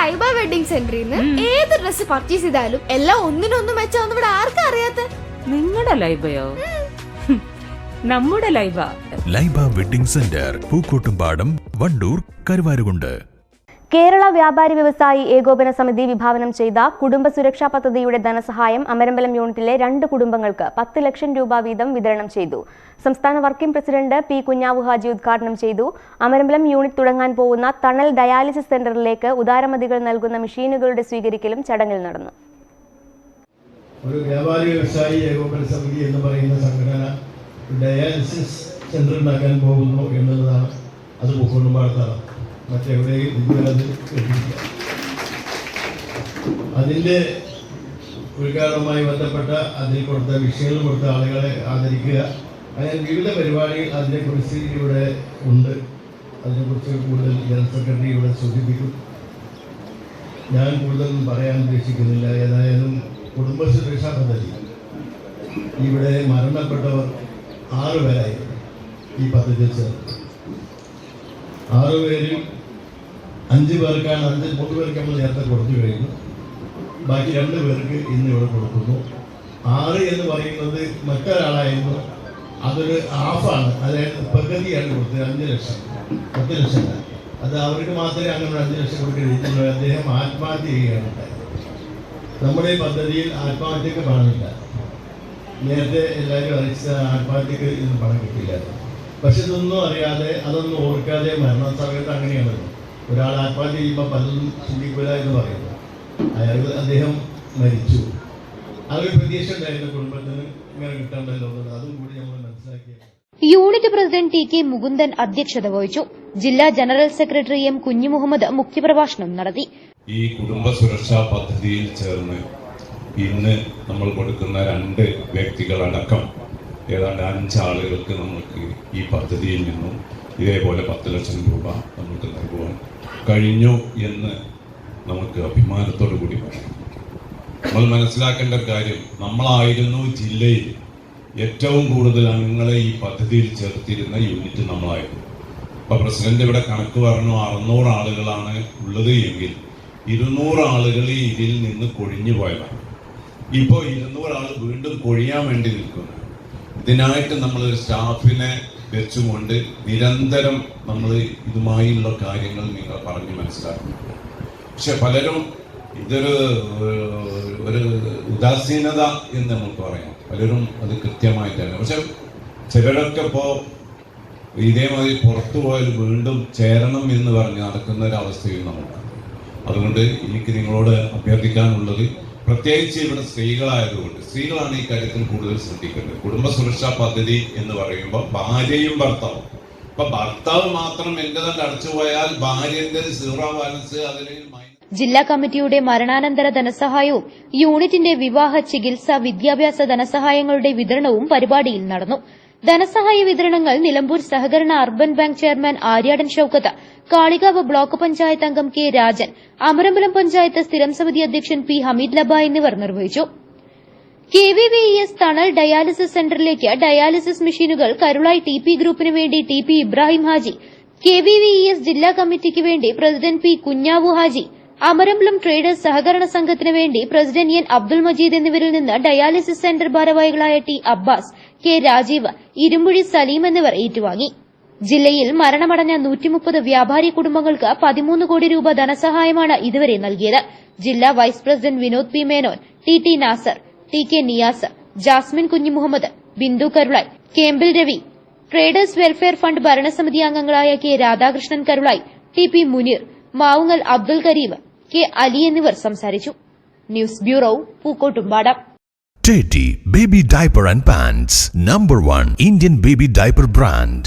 Laiba wedding സെന്ററിൽ നിന്ന് ഏത് ഡ്രസ് പർച്ചേസ് ചെയ്താലും എല്ലാം ഒന്നിനൊന്നും മെച്ചാന്ന് ഇവിടെ ആർക്കും അറിയാത്ത? നിങ്ങളുടെ ലൈബയോ? നമ്മുടെ Laiba. Laiba wedding centre Pookkottumpadam Vandoor Karuvarakundu. Kerala വ്യാപാരി വ്യവസായി ഏകോപന സമിതി വിഭാവനം ചെയ്ത കുടുംബ സുരക്ഷാ പദ്ധതിയുടെ ധനസഹായം അമരമ്പലം യൂണിറ്റിലെ രണ്ട് കുടുംബങ്ങൾക്ക് പത്ത് ലക്ഷം രൂപ വീതം വിതരണം ചെയ്തു. സംസ്ഥാന working president P Kunhavu Haji ഉദ്ഘാടനം ചെയ്തു. അമരമ്പലം യൂണിറ്റ് തുടങ്ങാൻ പോകുന്ന തണൽ ഡയാലിസിസ് സെന്ററിലേക്ക് ഉദാരമതികൾ നൽകുന്ന മെഷീനുകളുടെ സ്വീകരിക്കലും ചടങ്ങിൽ നടന്നു. ഒരു വ്യാപാരി വ്യവസായി ഏകോപന സമിതി എന്ന് പറയുന്ന സംഘടന ഡയാലിസിസ് സെന്റർ ഉണ്ടാക്കാൻ പോകുന്നു എന്നുള്ളതാണ്. അത് പൂക്കോട്ടുംപാടത്താണ് മറ്റെവിടെയും ഇതുവരെ അത് കേട്ടിട്ടില്ല അതിന്റെ ഉദ്ഘാടനവുമായി ബന്ധപ്പെട്ട അതിൽ കൊടുത്ത വിഷയങ്ങൾ കൊടുത്ത ആളുകളെ ആദരിക്കുക. അങ്ങനെ വിവിധ പരിപാടികൾ അതിനെക്കുറിച്ച് ഇവിടെ ഉണ്ട്. അതിനെക്കുറിച്ച് കൂടുതൽ ജനറൽ സെക്രട്ടറി ഇവിടെ സൂചിപ്പിക്കും. ഞാൻ കൂടുതലൊന്നും പറയാൻ ഉദ്ദേശിക്കുന്നില്ല. ഏതായാലും കുടുംബ സുരക്ഷാ പദ്ധതി. ഇവിടെ മരണപ്പെട്ടവർ ആറുപേരായിരുന്നു ഈ പദ്ധതി ചേർത്ത് ആറുപേരും അഞ്ച് പേർക്കാണ് അഞ്ച് മൂന്ന് പേർക്ക് നമ്മൾ നേരത്തെ കൊടുത്തു കഴിഞ്ഞു. ബാക്കി രണ്ട് പേർക്ക് ഇന്ന് ഇവിടെ കൊടുക്കുന്നു. ആറ് എന്ന് പറയുന്നത് മറ്റൊരാളായിരുന്നു. അതൊരു ഹാഫാണ്. അതായത് പകുതിയാണ് കൊടുത്തത്. അഞ്ച് ലക്ഷം. പത്ത് ലക്ഷം. അത് അവർക്ക് മാത്രമേ അങ്ങനെ അഞ്ച് ലക്ഷം കൊടുക്കുകയുള്ളൂ അദ്ദേഹം ആത്മഹത്യ ചെയ്യുകയാണ് നമ്മുടെ പദ്ധതിയിൽ ആത്മഹത്യക്ക് പണമില്ല. നേരത്തെ എല്ലാവരും അറിയിച്ച ആത്മഹത്യക്ക് ഇന്ന് പണം കിട്ടില്ല പക്ഷെ ഇതൊന്നും അറിയാതെ അതൊന്നും ഓർക്കാതെ മരണ സമയത്ത് അങ്ങനെയാണല്ലോ ഒരാൾ ആത്മഹത്യ ചെയ്യുമ്പോൾ പലതും ചിന്തിക്കില്ല എന്ന് പറയുന്നു. അയാൾ അദ്ദേഹം മരിച്ചു. അതൊരു പ്രതീക്ഷ ഉണ്ടായിരുന്നു കുടുംബത്തിന് ഇങ്ങനെ കിട്ടണ്ടല്ലോ എന്നുള്ളത് അതും കൂടി നമ്മൾ മനസ്സിലാക്കിയത്. Unit president T K Mukundan അധ്യക്ഷത വഹിച്ചു. ജില്ലാ ജനറൽ സെക്രട്ടറി എം കുഞ്ഞുമുഹമ്മദ് മുഖ്യപ്രഭാഷണം നടത്തി. ഈ കുടുംബ സുരക്ഷാ പദ്ധതിയിൽ ചേർന്ന് ഇന്ന് നമ്മൾ കൊടുക്കുന്ന രണ്ട് വ്യക്തികളടക്കം ഏതാണ്ട് അഞ്ചാളുകൾക്ക് നമുക്ക് ഈ പദ്ധതിയിൽ നിന്നും ഇതേപോലെ പത്ത് ലക്ഷം രൂപ കഴിഞ്ഞു എന്ന് നമുക്ക് അഭിമാനത്തോടു കൂടി പറയാം. നമ്മൾ മനസ്സിലാക്കേണ്ട കാര്യം നമ്മളായിരുന്നു ജില്ലയിൽ ഏറ്റവും കൂടുതൽ അംഗങ്ങളെ ഈ പദ്ധതിയിൽ ചേർത്തിരുന്ന യൂണിറ്റ് നമ്മളായിരുന്നു. അപ്പൊ പ്രസിഡന്റ് ഇവിടെ കണക്ക് പറഞ്ഞു അറുന്നൂറ് ആളുകളാണ് ഉള്ളത് എങ്കിൽ ഇരുന്നൂറ് ആളുകൾ ഇതിൽ നിന്ന് കൊഴിഞ്ഞു പോയതാണ്. ഇപ്പോൾ ഇരുന്നൂറ് ആൾ വീണ്ടും കൊഴിയാൻ വേണ്ടി നിൽക്കുന്നു. ഇതിനായിട്ട് നമ്മൾ സ്റ്റാഫിനെ വെച്ചുകൊണ്ട് നിരന്തരം നമ്മൾ ഇതുമായുള്ള കാര്യങ്ങൾ നിങ്ങൾ പറഞ്ഞ് മനസ്സിലാക്കുന്നു പക്ഷെ പലരും ഇതൊരു ഒരു ഉദാസീനത എന്ന് നമുക്ക് പറയാം. പലരും അത് കൃത്യമായിട്ടല്ല. പക്ഷെ ചിലരൊക്കെ ഇപ്പോൾ ഇതേമാതിരി പുറത്തു പോയാൽ വീണ്ടും ചേരണം എന്ന് പറഞ്ഞ് നടക്കുന്ന ഒരു അവസ്ഥയും നമുക്കുണ്ട് അതുകൊണ്ട് എനിക്ക് നിങ്ങളോട് അഭ്യർത്ഥിക്കാനുള്ളത് പ്രത്യേകിച്ച് ഇവിടെ സ്ത്രീകളായതുകൊണ്ട് സ്ത്രീകളാണ് ഈ കാര്യത്തിൽ കൂടുതൽ ശ്രദ്ധിക്കേണ്ടത്. കുടുംബ സുരക്ഷാ പദ്ധതി എന്ന് പറയുമ്പോൾ ഭാര്യയും ഭർത്താവും. ഇപ്പൊ ഭർത്താവ് മാത്രം എന്റെ തന്നെ അടച്ചു ഭാര്യന്റെ സീറോ ബാലൻസ് അതിൽ ജില്ലാ കമ്മിറ്റിയുടെ മരണാനന്തര ധനസഹായവും യൂണിറ്റിന്റെ വിവാഹ ചികിത്സ വിദ്യാഭ്യാസ ധനസഹായങ്ങളുടെ വിതരണവും പരിപാടിയിൽ നടന്നു. ധനസഹായ വിതരണങ്ങൾ നിലമ്പൂർ സഹകരണ urban bank chairman Aryadan Shoukath Kalikavu block panchayat അംഗം കെ രാജൻ അമരമ്പലം പഞ്ചായത്ത് സ്ഥിരം സമിതി അധ്യക്ഷൻ പി ഹമീദ് ലബ എന്നിവർ നിർവഹിച്ചു. K V V S Thanal dialysis സെന്ററിലേക്ക് ഡയാലിസിസ് മെഷീനുകൾ കരുളായി ടി പി ഗ്രൂപ്പിന് വേണ്ടി T P Ibrahim Haji K V V S ജില്ലാ കമ്മിറ്റിക്ക് വേണ്ടി president P Kunhavu Haji Amarambalam traders സഹകരണ സംഘത്തിന് വേണ്ടി പ്രസിഡന്റ് എൻ അബ്ദുൾ മജീദ് എന്നിവരിൽ നിന്ന് ഡയാലിസിസ് സെന്റർ ഭാരവാഹികളായ ടി അബ്ബാസ് കെ രാജീവ് ഇരുമ്പുഴി സലീം എന്നിവർ ഏറ്റുവാങ്ങി. ജില്ലയിൽ മരണമടഞ്ഞ നൂറ്റിമുപ്പത് വ്യാപാരി കുടുംബങ്ങൾക്ക് പതിമൂന്ന് കോടി രൂപ ധനസഹായമാണ് ഇതുവരെ നൽകിയത്. ജില്ലാ vice president Vinod P Menon T T Nasar T K Niyas Jasmin Kunhimuhammed Bindu Karulai Kembil Ravi traders welfare fund ഭരണസമിതി അംഗങ്ങളായ K Radhakrishnan Karulai T P Muneer Mavungal Abdul Kareem K Ali എന്നിവർ സംസാരിച്ചു news bureau Pookkottumpadam Teddy Baby Diaper and Pants Number 1 Indian Baby Diaper Brand